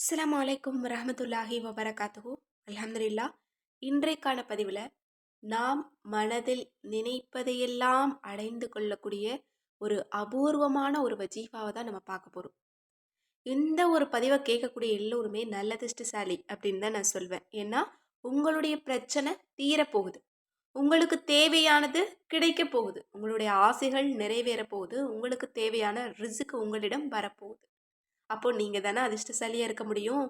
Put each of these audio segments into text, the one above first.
அஸ்லாம் வலைக்கம் ரஹமத்துல்லாஹி வபரகாத்துஹு. அலமதுல்லா இன்றைக்கான பதிவில் நாம் மனதில் நினைப்பதையெல்லாம் அடைந்து கொள்ளக்கூடிய ஒரு அபூர்வமான ஒரு வஜீஃபாவை தான் நம்ம பார்க்க போகிறோம் இந்த ஒரு பதிவை கேட்கக்கூடிய எல்லோருமே நல்ல திஷ்டசாலி அப்படின்னு தான் நான் சொல்வேன். ஏன்னா உங்களுடைய பிரச்சனை தீரப்போகுது. உங்களுக்கு தேவையானது கிடைக்க போகுது. உங்களுடைய ஆசைகள் நிறைவேற போகுது. உங்களுக்கு தேவையான ரிசுக்கு உங்களிடம் வரப்போகுது. அப்போ நீங்கள் தானே அதிர்ஷ்டசாலியாக இருக்க முடியும்.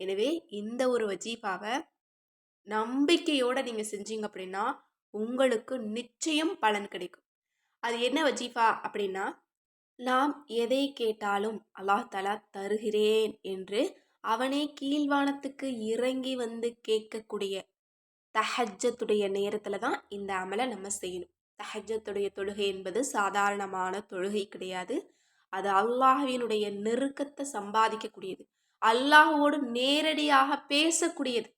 எனவே இந்த ஒரு வஜீஃபாவை நம்பிக்கையோடு நீங்கள் செஞ்சீங்க அப்படின்னா உங்களுக்கு நிச்சயம் பலன் கிடைக்கும். அது என்ன வஜீஃபா அப்படின்னா நாம் எதை கேட்டாலும் அல்லாஹ் தலா தருகிறேன் என்று அவனே கீழ்வானத்துக்கு இறங்கி வந்து கேட்கக்கூடிய தஹஜத்துடைய நேரத்தில் தான் இந்த அமலை நம்ம செய்யணும். தஹஜத்துடைய தொழுகை என்பது சாதாரணமான தொழுகை கிடையாது. அது அல்லாஹுவினுடைய நெருக்கத்தை சம்பாதிக்கக்கூடியது. அல்லாஹுவோடு நேரடியாக பேசக்கூடியது.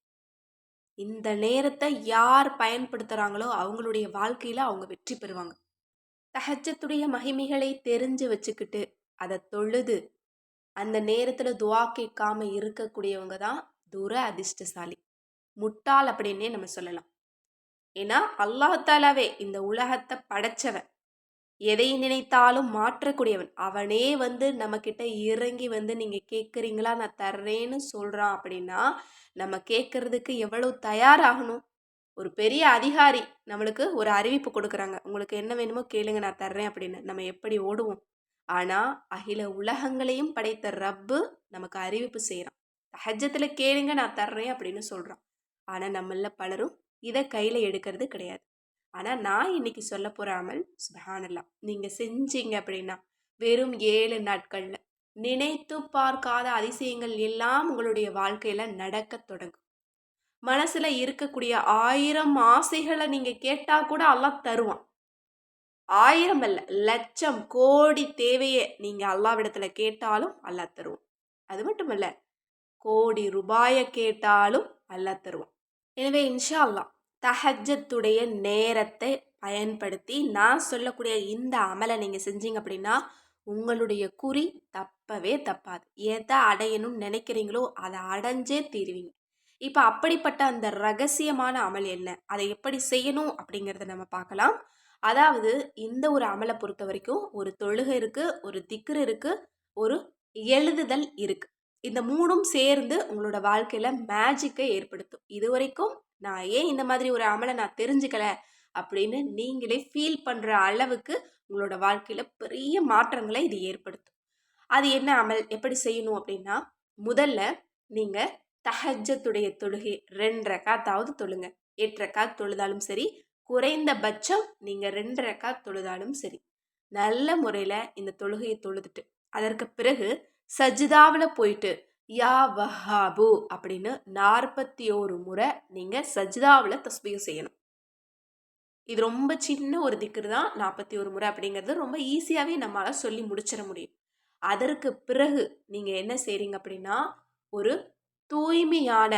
இந்த நேரத்தை யார் பயன்படுத்துகிறாங்களோ அவங்களுடைய வாழ்க்கையில் அவங்க வெற்றி பெறுவாங்க. தஹஜத்துடைய மகிமைகளை தெரிஞ்சு வச்சுக்கிட்டு அதை தொழுது அந்த நேரத்தில் துவா கேட்காம இருக்கக்கூடியவங்க தான் துர அதிர்ஷ்டசாலி. முட்டாள் அப்படின்னே நம்ம சொல்லலாம். ஏன்னா அல்லாஹாலாவே இந்த உலகத்தை படைச்சவன். எதை நினைத்தாலும் மாற்றக்கூடியவன். அவனே வந்து நம்மக்கிட்ட இறங்கி வந்து நீங்கள் கேட்குறீங்களா நான் தர்றேன்னு சொல்கிறான் அப்படின்னா நம்ம கேட்குறதுக்கு எவ்வளோ தயாராகணும்? ஒரு பெரிய அதிகாரி நம்மளுக்கு ஒரு அறிவிப்பு கொடுக்குறாங்க. உங்களுக்கு என்ன வேணுமோ கேளுங்க நான் தர்றேன் அப்படின்னு. நம்ம எப்படி ஓடுவோம்? ஆனால் அகில உலகங்களையும் படைத்த ரப்பு நமக்கு அறிவிப்பு செய்கிறான் ஹஜ்ஜத்தில் கேளுங்க நான் தர்றேன் அப்படின்னு சொல்கிறான் ஆனால் நம்மள பலரும் இதை கையில் எடுக்கிறது கிடையாது. ஆனால் நான் இன்னைக்கு சொல்ல போகிற அமல் சுபஹானல்லா. நீங்கள் செஞ்சீங்க அப்படின்னா வெறும் ஏழு நாட்களில் நினைத்து பார்க்காத அதிசயங்கள் எல்லாம் உங்களுடைய வாழ்க்கையில் நடக்க தொடங்கும். மனசில் இருக்கக்கூடிய ஆயிரம் ஆசைகளை நீங்கள் கேட்டால் கூட அல்லாஹ் தருவான். ஆயிரம் அல்ல லட்சம் கோடி தேவையை நீங்கள் அல்லாவிடத்தில் கேட்டாலும் அல்லாஹ் தருவான். அது மட்டும் இல்லை கோடி ரூபாயை கேட்டாலும் அல்லாஹ் தருவான். எனவே இன்ஷா அல்லாஹ் தஹஜத்துடைய நேரத்தை பயன்படுத்தி நான் சொல்லக்கூடிய இந்த அமலை நீங்கள் செஞ்சீங்க அப்படின்னா உங்களுடைய குறி தப்பவே தப்பாது. எதை அடையணும்னு நினைக்கிறீங்களோ அதை அடைஞ்சே தீருவீங்க. இப்போ அப்படிப்பட்ட அந்த ரகசியமான அமல் என்ன? அதை எப்படி செய்யணும் அப்படிங்கிறத நம்ம பார்க்கலாம். அதாவது இந்த ஒரு அமலை பொறுத்த வரைக்கும் ஒரு தொழுகை இருக்குது ஒரு திக்ரு இருக்குது ஒரு எழுதுதல் இருக்குது இந்த மூணும் சேர்ந்து உங்களோட வாழ்க்கையில் மேஜிக்கை ஏற்படுத்தும். இது வரைக்கும் நான் ஏன் இந்த மாதிரி ஒரு அமலை நான் தெரிஞ்சுக்கல அப்படின்னு நீங்களே ஃபீல் பண்ணுற அளவுக்கு உங்களோட வாழ்க்கையில் பெரிய மாற்றங்களை இது ஏற்படுத்தும். அது என்ன அமல்? எப்படி செய்யணும் அப்படின்னா முதல்ல நீங்கள் தஹஜத்துடைய தொழுகை ரெண்டு ரக்காத்தாவது தொழுங்க. எட்டு தொழுதாலும் சரி குறைந்தபட்சம் நீங்கள் ரெண்டு ரக்கா தொழுதாலும் சரி. நல்ல முறையில் இந்த தொழுகையை தொழுதுட்டு அதற்கு பிறகு சஜிதாவில் போயிட்டு யா வஹாபு அப்படின்னு நாற்பத்தி ஒரு முறை நீங்கள் சஜிதாவில் தஸ்பீகம் செய்யணும். இது ரொம்ப சின்ன ஒரு திக்கு தான் நாற்பத்தி ஒரு முறை அப்படிங்கிறது ரொம்ப ஈஸியாகவே நம்மளால் சொல்லி முடிச்சிட முடியும். அதற்கு பிறகு நீங்கள் என்ன செய்கிறீங்க அப்படின்னா ஒரு தூய்மையான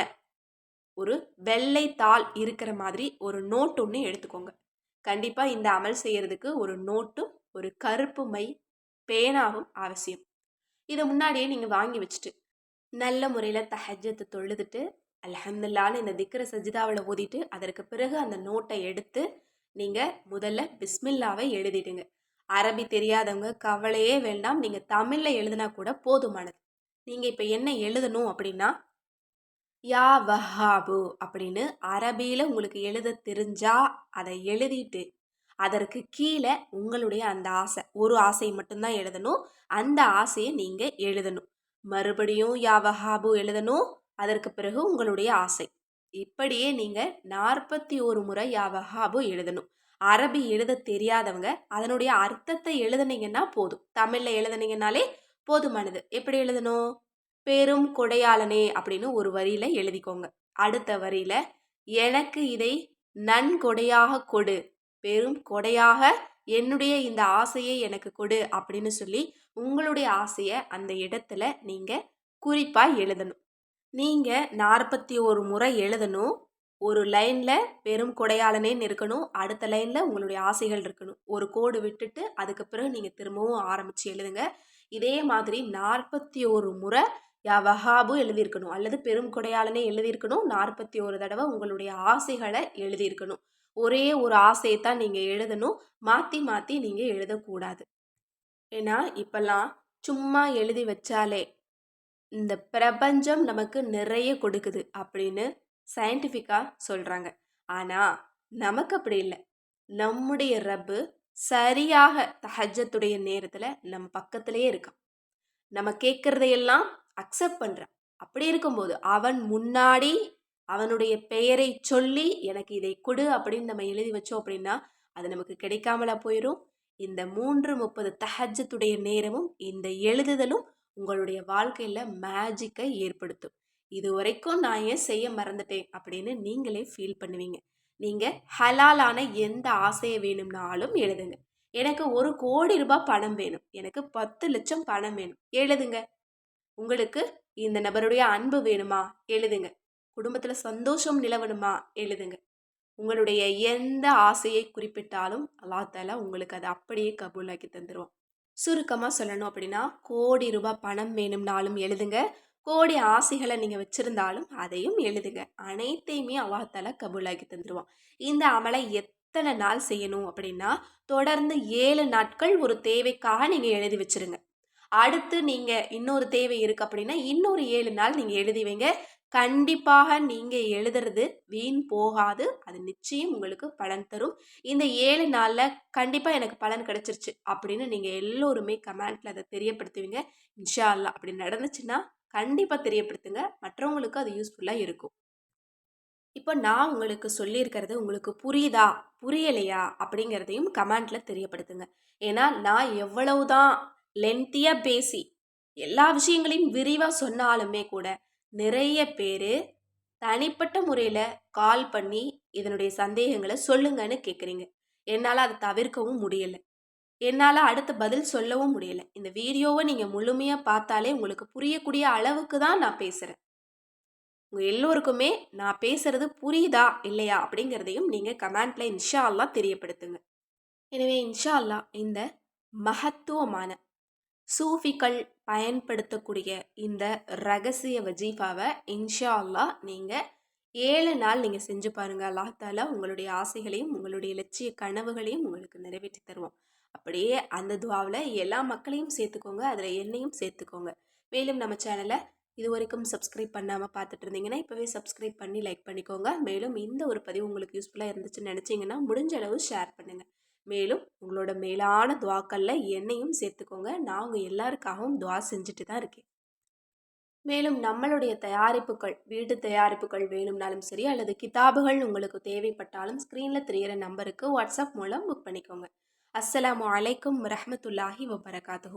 ஒரு வெள்ளை தாள் இருக்கிற மாதிரி ஒரு நோட் ஒன்று எடுத்துக்கோங்க. கண்டிப்பாக இந்த அமல் செய்கிறதுக்கு ஒரு நோட்டும் ஒரு கருப்பு மை பேனாவும் அவசியம். இதை முன்னாடியே நீங்கள் வாங்கி வச்சுட்டு நல்ல முறையில் தஹஜத்தை தொழுதுட்டு அலஹம்துல்லான்னு இந்த திக்கிற சஜிதாவில் ஓதிட்டு அதற்கு பிறகு அந்த நோட்டை எடுத்து நீங்கள் முதல்ல பிஸ்மில்லாவை எழுதிடுங்க. அரபி தெரியாதவங்க கவலையே வேண்டாம். நீங்கள் தமிழில் எழுதினா கூட போதுமானது. நீங்கள் இப்போ என்ன எழுதணும் அப்படின்னா யா வஹாபு அப்படின்னு அரபியில் உங்களுக்கு எழுத தெரிஞ்சா அதை எழுதிட்டு அதற்கு கீழே உங்களுடைய அந்த ஆசை. ஒரு ஆசை மட்டும்தான் எழுதணும். அந்த ஆசையை நீங்கள் எழுதணும். மறுபடியும் யாவஹாபு எழுதணும். அதற்கு பிறகு உங்களுடைய ஆசை. இப்படியே நீங்கள் நாற்பத்தி ஒரு முறை யாவஹாபு எழுதணும். அரபி எழுத தெரியாதவங்க அதனுடைய அர்த்தத்தை எழுதுனீங்கன்னா போதும். தமிழில் எழுதுனீங்கனாலே போதுமானது. எப்படி எழுதணும்? பெரும் கொடையாளனே அப்படின்னு ஒரு வரியில் எழுதிக்கோங்க. அடுத்த வரியில் எனக்கு இதை நன்கொடையாக கொடு. பெரும் கொடையாக என்னுடைய இந்த ஆசையை எனக்கு கொடு அப்படின்னு சொல்லி உங்களுடைய ஆசையை அந்த இடத்துல நீங்கள் குறிப்பாக எழுதணும். நீங்கள் நாற்பத்தி ஒரு முறை எழுதணும். ஒரு லைனில் பெரும் கொடையாளனேன்னு இருக்கணும் அடுத்த லைனில் உங்களுடைய ஆசைகள் இருக்கணும். ஒரு கோடு விட்டுட்டு அதுக்கு பிறகு நீங்கள் திரும்பவும் ஆரம்பித்து எழுதுங்க. இதே மாதிரி நாற்பத்தி ஒரு முறை யா வஹாபு எழுதியிருக்கணும். அல்லது பெரும் கொடையாளனே எழுதியிருக்கணும். நாற்பத்தி ஒரு தடவை உங்களுடைய ஆசைகளை எழுதியிருக்கணும். ஒரே ஒரு ஆசையை தான் நீங்கள் எழுதணும். மாற்றி மாற்றி நீங்கள் எழுதக்கூடாது. ஏன்னா இப்போல்லாம் சும்மா எழுதி வச்சாலே இந்த பிரபஞ்சம் நமக்கு நிறைய கொடுக்குது அப்படின்னு சயின்டிஃபிக்காக சொல்கிறாங்க ஆனால் நமக்கு அப்படி இல்லை. நம்முடைய ரப்பு சரியாக தஹஜத்துடைய நேரத்தில் நம்ம பக்கத்திலே இருக்கான். நம்ம கேட்குறதையெல்லாம் அக்செப்ட் பண்ணுறான் அப்படி இருக்கும்போது அவன் முன்னாடி அவனுடைய பெயரை சொல்லி எனக்கு இதை கொடு அப்படின்னு நம்ம எழுதி வச்சோம் அப்படின்னா அது நமக்கு கிடைக்காமலா போயிடும் இந்த மூன்று முப்பது தஹஜத்துடைய நேரமும் இந்த எழுதுதலும் உங்களுடைய வாழ்க்கையில் மேஜிக்கை ஏற்படுத்தும். இது வரைக்கும் நான் ஏன் செய்ய மறந்துட்டேன் அப்படின்னு நீங்களே ஃபீல் பண்ணுவீங்க. நீங்கள் ஹலாலான எந்த ஆசையை வேணும்னாலும் எழுதுங்க. எனக்கு ஒரு கோடி ரூபாய் பணம் வேணும். எனக்கு பத்து லட்சம் பணம் வேணும். எழுதுங்க. உங்களுக்கு இந்த நபருடைய அன்பு வேணுமா? எழுதுங்க. குடும்பத்தில் சந்தோஷம் நிலவணுமா எழுதுங்க. உங்களுடைய எந்த ஆசையை குறிப்பிட்டாலும் அல்லாத்தால உங்களுக்கு அதை அப்படியே கபூலாக்கி தந்துடுவோம் சுருக்கமாக சொல்லணும் அப்படின்னா கோடி ரூபாய் பணம் வேணும்னாலும் எழுதுங்க. கோடி ஆசைகளை நீங்கள் வச்சுருந்தாலும் அதையும் எழுதுங்க. அனைத்தையுமே அல்லாத்தால கபூலாக்கி தந்துடுவோம் இந்த அமலை எத்தனை நாள் செய்யணும் அப்படின்னா தொடர்ந்து ஏழு நாட்கள் ஒரு தேவைக்காக நீங்கள் எழுதி வச்சுருங்க. அடுத்து நீங்கள் இன்னொரு தேவை இருக்குது அப்படின்னா இன்னொரு ஏழு நாள் நீங்கள் எழுதி வைங்க. கண்டிப்பாக நீங்கள் எழுதுறது வீண் போகாது. அது நிச்சயம் உங்களுக்கு பலன் தரும். இந்த ஏழு நாளில் கண்டிப்பாக எனக்கு பலன் கிடச்சிருச்சு அப்படின்னு நீங்கள் எல்லோருமே கமெண்ட்டில் அதை தெரியப்படுத்துவீங்க. இன்ஷா அல்லா அப்படி நடந்துச்சுன்னா கண்டிப்பாக தெரியப்படுத்துங்க. மற்றவங்களுக்கு அது யூஸ்ஃபுல்லாக இருக்கும். இப்போ நான் உங்களுக்கு சொல்லியிருக்கிறது உங்களுக்கு புரியுதா? புரியலையா? அப்படிங்கிறதையும் கமெண்ட்டில் தெரியப்படுத்துங்க. ஏன்னா நான் எவ்வளவுதான் லென்த்தியாக பேசி எல்லா விஷயங்களையும் விரிவாக சொன்னாலுமே கூட நிறைய பேர் தனிப்பட்ட முறையில் கால் பண்ணி இதனுடைய சந்தேகங்களை சொல்லுங்கன்னு கேட்குறீங்க என்னால் அதை தவிர்க்கவும் முடியலை. என்னால் அடுத்த பதில் சொல்லவும் முடியலை. இந்த வீடியோவை நீங்கள் முழுமையாக பார்த்தாலே உங்களுக்கு புரியக்கூடிய அளவுக்கு தான் நான் பேசுகிறேன் உங்கள் எல்லோருக்குமே நான் பேசுகிறது புரியுதா? இல்லையா? அப்படிங்கிறதையும் நீங்கள் கமெண்ட்டில் இன்ஷா அல்லா தெரியப்படுத்துங்க. எனவே இன்ஷா அல்லா இந்த மகத்துவமான சூஃபிகள் பயன்படுத்தக்கூடிய இந்த ரகசிய வஜீஃபாவை இன்ஷா அல்லா நீங்கள் ஏழு நாள் நீங்கள் செஞ்சு பாருங்கள் அல்லாஹால உங்களுடைய ஆசைகளையும் உங்களுடைய லட்சிய கனவுகளையும் உங்களுக்கு நிறைவேற்றி தருவோம் அப்படியே அந்த துவாவில் எல்லா மக்களையும் சேர்த்துக்கோங்க. அதில் என்னையும் சேர்த்துக்கோங்க. மேலும் நம்ம சேனலை இது வரைக்கும் சப்ஸ்கிரைப் பண்ணாமல் பார்த்துட்டு இருந்தீங்கன்னா இப்போவே சப்ஸ்கிரைப் பண்ணி லைக் பண்ணிக்கோங்க. மேலும் இந்த ஒரு பதிவு உங்களுக்கு யூஸ்ஃபுல்லாக இருந்துச்சுன்னு நினச்சிங்கன்னா முடிஞ்ச அளவு ஷேர் பண்ணுங்கள் மேலும் உங்களோட மேலான துவாக்களில் என்னையும் சேர்த்துக்கோங்க. நான் உங்கள் எல்லாருக்காகவும் துவா செஞ்சுட்டு தான் இருக்கேன். மேலும் நம்மளுடைய தயாரிப்புகள் வீட்டு தயாரிப்புகள் வேணும்னாலும் சரி அல்லது கிதாபுகள் உங்களுக்கு தேவைப்பட்டாலும் ஸ்க்ரீனில் தெரிகிற நம்பருக்கு வாட்ஸ்அப் மூலம் புக் பண்ணிக்கோங்க. அஸ்லாம் வலைக்கம் ரஹமத்துல்லாஹி வபரகாத்து